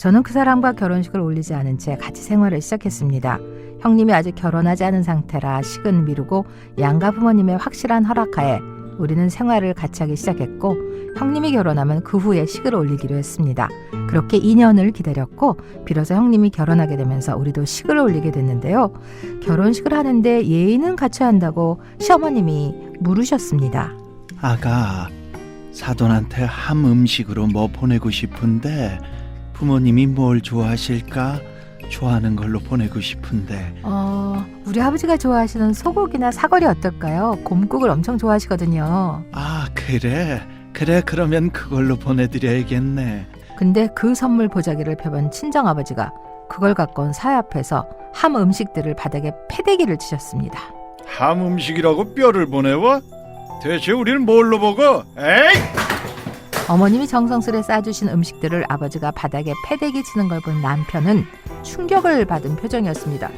저는 그 사람과 결혼식을 올리지 않은 채 같이 생활을 시작했습니다. 형님이 아직 결혼하지 않은 상태라 식은 미루고 양가 부모님의 확실한 허락하에 우리는 생활을 같이 하기 시작했고 형님이 결혼하면 그 후에 식을 올리기로 했습니다. 그렇게 2년을 기다렸고 비로소 형님이 결혼하게 되면서 우리도 식을 올리게 됐는데요. 결혼식을 하는데 예의는 갖춰야 한다고 시어머님이 물으셨습니다. 아가 사돈한테 함 음식으로 뭐 보내고 싶은데 부모님이 뭘 좋아하실까? 좋아하는 걸로 보내고 싶은데 어, 우리 아버지가 좋아하시는 소고기나 사거리 어떨까요? 곰국을 엄청 좋아하시거든요. 아 그래 그래 그러면 그걸로 보내드려야겠네 근데 그 선물 보자기를 펴본 친정 아버지가 그걸 갖고 온 사회 앞에서 함 음식들을 바닥에 패대기를 치셨습니다. 함 음식이라고 뼈를 보내와? 대체 우리는 뭘로 먹어? 에이! 어머님이 정성스레 싸주신 음식들을 아버지가 바닥에 패대기 치는 걸 본 남편은 충격을 받은 표정이었습니다.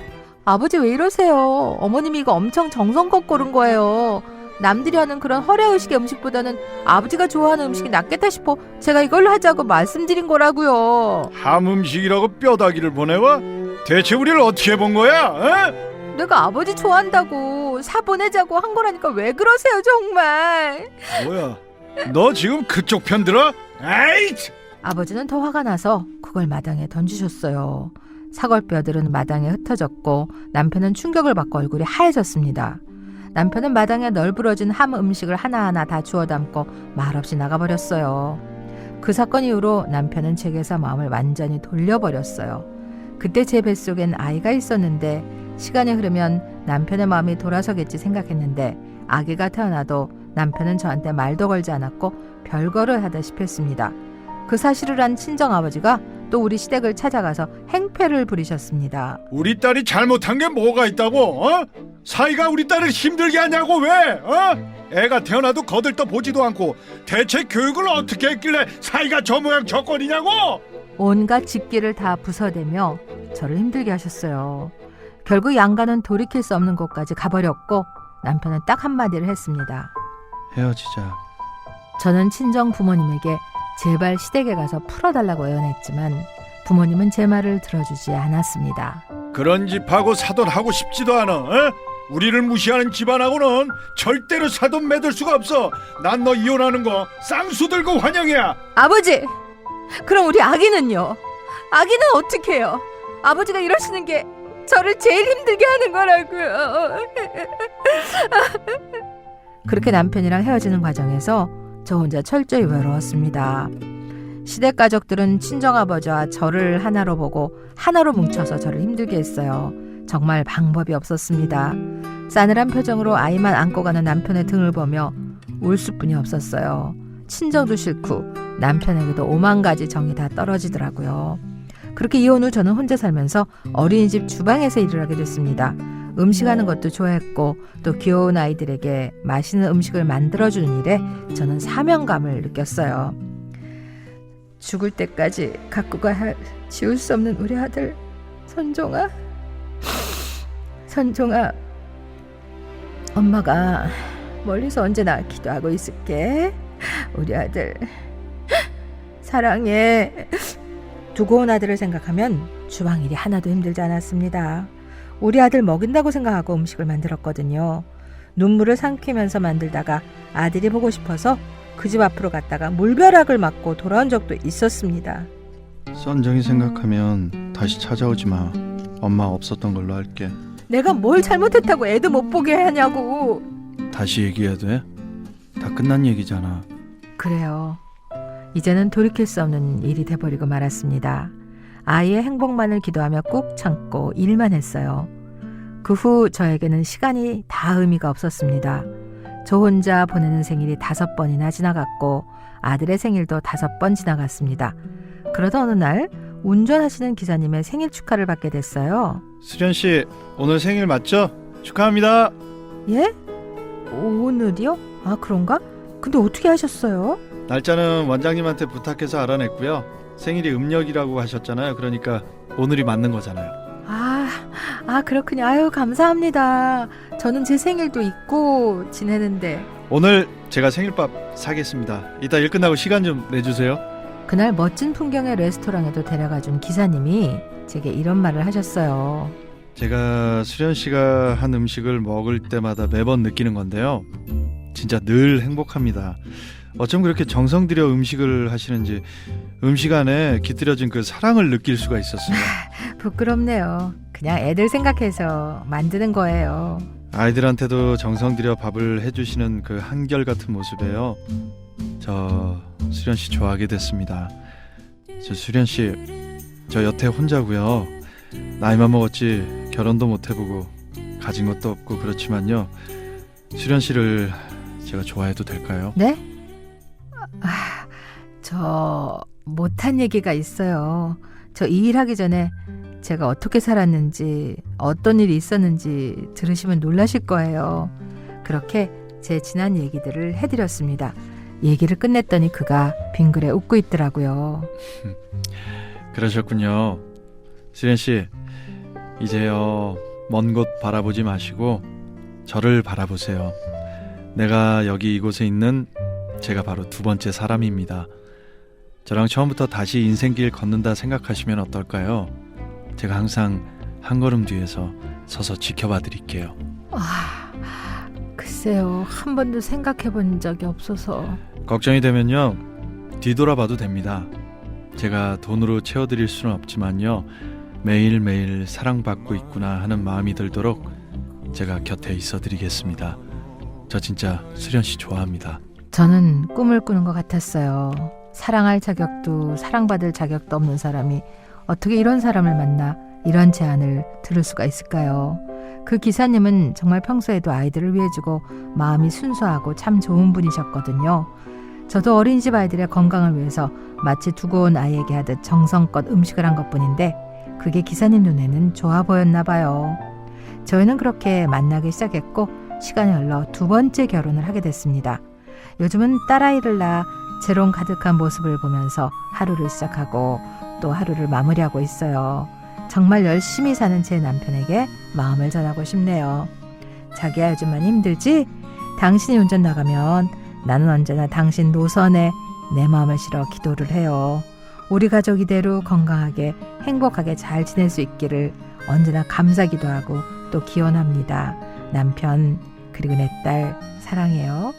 아버지 왜 이러세요? 어머님이 이거 엄청 정성껏 고른 거예요. 남들이 하는 그런 허례의식의 음식보다는 아버지가 좋아하는 음식이 낫겠다 싶어 제가 이걸로 하자고 말씀드린 거라고요. 함 음식이라고 뼈다귀를 보내와? 대체 우리를 어떻게 본 거야? 어? 내가 아버지 좋아한다고 사 보내자고 한 거라니까 왜 그러세요 정말? 뭐야? 너 지금 그쪽 편 들어? 에이! 아버지는 더 화가 나서 그걸 마당에 던지셨어요. 사골뼈들은 마당에 흩어졌고 남편은 충격을 받고 얼굴이 하얘졌습니다. 남편은 마당에 널브러진 함 음식을 하나하나 다 주워 담고 말없이 나가버렸어요. 그 사건 이후로 남편은 제게서 마음을 완전히 돌려버렸어요. 그때 제 뱃속엔 아이가 있었는데 시간이 흐르면 남편의 마음이 돌아서겠지 생각했는데 아기가 태어나도 남편은 저한테 말도 걸지 않았고 별거를 하다시피 했습니다. 그 사실을 안 친정 아버지가 또 우리 시댁을 찾아가서 행패를 부리셨습니다. 우리 딸이 잘못한 게 뭐가 있다고? 어? 사이가 우리 딸을 힘들게 하냐고 왜? 어? 애가 태어나도 거들떠 보지도 않고 대체 교육을 어떻게 했길래 사이가 저 모양 저 꼴이냐고? 온갖 직기를 다 부숴대며 저를 힘들게 하셨어요. 결국 양가는 돌이킬 수 없는 곳까지 가버렸고 남편은 딱 한마디를 했습니다. 헤어지자 저는 친정 부모님에게 제발 시댁에 가서 풀어달라고 애원했지만 부모님은 제 말을 들어주지 않았습니다. 그런 집하고 사돈하고 싶지도 않아. 어? 우리를 무시하는 집안하고는 절대로 사돈 맺을 수가 없어. 난 너 이혼하는 거 쌍수 들고 환영이야. 아버지! 그럼 우리 아기는요? 아기는 어떻게 해요? 아버지가 이러시는 게 저를 제일 힘들게 하는 거라고요. 그렇게 남편이랑 헤어지는 과정에서 저 혼자 철저히 외로웠습니다. 시댁 가족들은 친정아버지와 저를 하나로 보고 하나로 뭉쳐서 저를 힘들게 했어요. 정말 방법이 없었습니다. 싸늘한 표정으로 아이만 안고 가는 남편의 등을 보며 울 수뿐이 없었어요. 친정도 싫고 남편에게도 오만 가지 정이 다 떨어지더라고요. 그렇게 이혼 후 저는 혼자 살면서 어린이집 주방에서 일을 하게 됐습니다. 음식하는 것도 좋아했고 또 귀여운 아이들에게 맛있는 음식을 만들어주는 일에 저는 사명감을 느꼈어요. 죽을 때까지 갖고 가야 할 지울 수 없는 우리 아들 선종아 선종아 엄마가 멀리서 언제나 기도하고 있을게 우리 아들 사랑해 두고 온 아들을 생각하면 주방 일이 하나도 힘들지 않았습니다. 우리 아들 먹인다고 생각하고 음식을 만들었거든요. 눈물을 삼키면서 만들다가 아들이 보고 싶어서 그 집 앞으로 갔다가 물벼락을 맞고 돌아온 적도 있었습니다. 썬정이 생각하면 다시 찾아오지 마 엄마 없었던 걸로 할게 내가 뭘 잘못했다고 애도 못 보게 하냐고. 다시 얘기해야 돼? 다 끝난 얘기잖아 그래요. 이제는 돌이킬 수 없는 일이 돼버리고 말았습니다. 아이의 행복만을 기도하며 꾹 참고 일만 했어요. 그 후 저에게는 시간이 다 의미가 없었습니다. 저 혼자 보내는 생일이 다섯 번이나 지나갔고 아들의 생일도 다섯 번 지나갔습니다. 그러다 어느 날 운전하시는 기사님의 생일 축하를 받게 됐어요. 수련 씨 오늘 생일 맞죠? 축하합니다. 예? 오늘이요? 아 그런가? 근데 어떻게 하셨어요? 날짜는 원장님한테 부탁해서 알아냈고요. 생일이 음력이라고 하셨잖아요. 그러니까 오늘이 맞는 거잖아요. 아, 아 그렇군요. 아유 감사합니다. 저는 제 생일도 있고 지내는데 오늘 제가 생일밥 사겠습니다. 이따 일 끝나고 시간 좀 내주세요. 그날 멋진 풍경의 레스토랑에도 데려가준 기사님이 제게 이런 말을 하셨어요. 제가 수련 씨가 한 음식을 먹을 때마다 매번 느끼는 건데요. 진짜 늘 행복합니다. 어쩜 그렇게 정성 들여 음식을 하시는지 음식 안에 깃들여진 그 사랑을 느낄 수가 있었어요. 부끄럽네요. 그냥 애들 생각해서 만드는 거예요. 아이들한테도 정성 들여 밥을 해주시는 그 한결 같은 모습에요. 저 수련 씨 좋아하게 됐습니다. 저 수련 씨, 저 여태 혼자고요. 나이만 먹었지 결혼도 못 해보고 가진 것도 없고 그렇지만요. 수련 씨를 제가 좋아해도 될까요? 네? 아, 저 못한 얘기가 있어요. 저 이 일하기 전에 제가 어떻게 살았는지 어떤 일이 있었는지 들으시면 놀라실 거예요. 그렇게 제 지난 얘기들을 해드렸습니다. 얘기를 끝냈더니 그가 빙그레 웃고 있더라고요. 그러셨군요. 수련 씨, 이제요 먼 곳 바라보지 마시고 저를 바라보세요. 내가 여기 이곳에 있는 제가 바로 두 번째 사람입니다. 저랑 처음부터 다시 인생길 걷는다 생각하시면 어떨까요? 제가 항상 한 걸음 뒤에서 서서 지켜봐 드릴게요. 아, 글쎄요. 한 번도 생각해 본 적이 없어서. 걱정이 되면요 뒤돌아봐도 됩니다. 제가 돈으로 채워 드릴 수는 없지만요 매일매일 사랑받고 있구나 하는 마음이 들도록 제가 곁에 있어 드리겠습니다. 저 진짜 수련 씨 좋아합니다. 저는 꿈을 꾸는 것 같았어요. 사랑할 자격도 사랑받을 자격도 없는 사람이 어떻게 이런 사람을 만나 이런 제안을 들을 수가 있을까요? 그 기사님은 정말 평소에도 아이들을 위해 주고 마음이 순수하고 참 좋은 분이셨거든요. 저도 어린이집 아이들의 건강을 위해서 마치 두고 온 아이에게 하듯 정성껏 음식을 한 것뿐인데 그게 기사님 눈에는 좋아 보였나 봐요. 저희는 그렇게 만나기 시작했고 시간이 흘러 두 번째 결혼을 하게 됐습니다. 요즘은 딸아이를 낳아 재롱 가득한 모습을 보면서 하루를 시작하고 또 하루를 마무리하고 있어요. 정말 열심히 사는 제 남편에게 마음을 전하고 싶네요. 자기야 요즘 많이 힘들지? 당신이 운전 나가면 나는 언제나 당신 노선에 내 마음을 실어 기도를 해요. 우리 가족 이대로 건강하게 행복하게 잘 지낼 수 있기를 언제나 감사 기도 하고 또 기원합니다. 남편 그리고 내 딸 사랑해요.